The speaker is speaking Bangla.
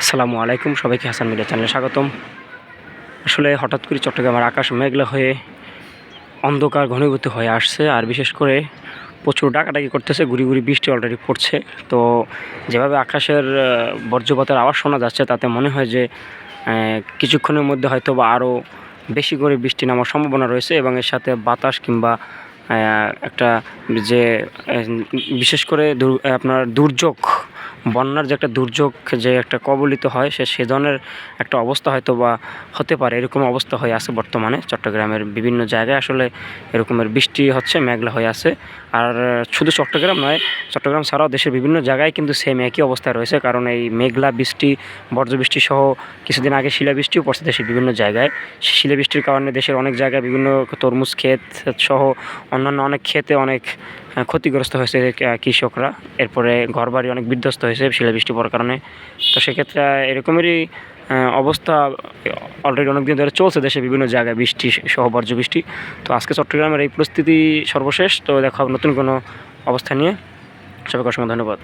আসসালামু আলাইকুম সবাইকে হাসান মিডিয়া চ্যানেলে স্বাগতম। আসলে হঠাৎ করে চট্টগ্রামের আকাশ মেঘলা হয়ে অন্ধকার ঘনীভূত হয়ে আসছে আর বিশেষ করে প্রচুর ডাকাডাকি করতেছে গুড়ি গুড়ি বৃষ্টি অলরেডি পড়ছে। তো যেভাবে আকাশের আহ, বজ্রপাতের আওয়াজ শোনা যাচ্ছে তাতে মনে হয় যে কিছুক্ষণের মধ্যে হয়তো বা আরও বেশি করে বৃষ্টি নামার সম্ভাবনা রয়েছে এবং এর সাথে বাতাস কিংবা একটা যে বিশেষ করে আপনার দুর্যোগ বন্যার যে একটা দুর্যোগ যে একটা কবলিত হয়, সে সে ধরনের একটা অবস্থা হয়তো বা হতে পারে। এরকম অবস্থা হয়ে আছে বর্তমানে চট্টগ্রামের বিভিন্ন জায়গায়। আসলে এরকমের বৃষ্টি হচ্ছে, মেঘলা হয়ে আছে। আর শুধু চট্টগ্রাম নয়, চট্টগ্রাম ছাড়াও দেশের বিভিন্ন জায়গায় কিন্তু সেম একই অবস্থায় রয়েছে। কারণ এই মেঘলা বৃষ্টি, বজ্রবৃষ্টি সহ কিছুদিন আগে শিলাবৃষ্টিও পড়ছে দেশের বিভিন্ন জায়গায়। শিলাবৃষ্টির কারণে দেশের অনেক জায়গায় বিভিন্ন তরমুজ ক্ষেত সহ অন্যান্য অনেক ক্ষেতে অনেক ক্ষতিগ্রস্ত হয়েছে কৃষকরা। এরপরে ঘরবাড়ি অনেক বিধ্বস্ত হয়েছে শিলাবৃষ্টি পড়ার কারণে। তো সেক্ষেত্রে এরকমেরই অবস্থা অলরেডি অনেকদিন ধরে চলছে দেশে বিভিন্ন জায়গায় বৃষ্টি সহ বর্জ্য বৃষ্টি। তো আজকে চট্টগ্রামের এই পরিস্থিতি সর্বশেষ। তো দেখা নতুন কোনো অবস্থা নিয়ে। সবাইকে অসংখ্য ধন্যবাদ।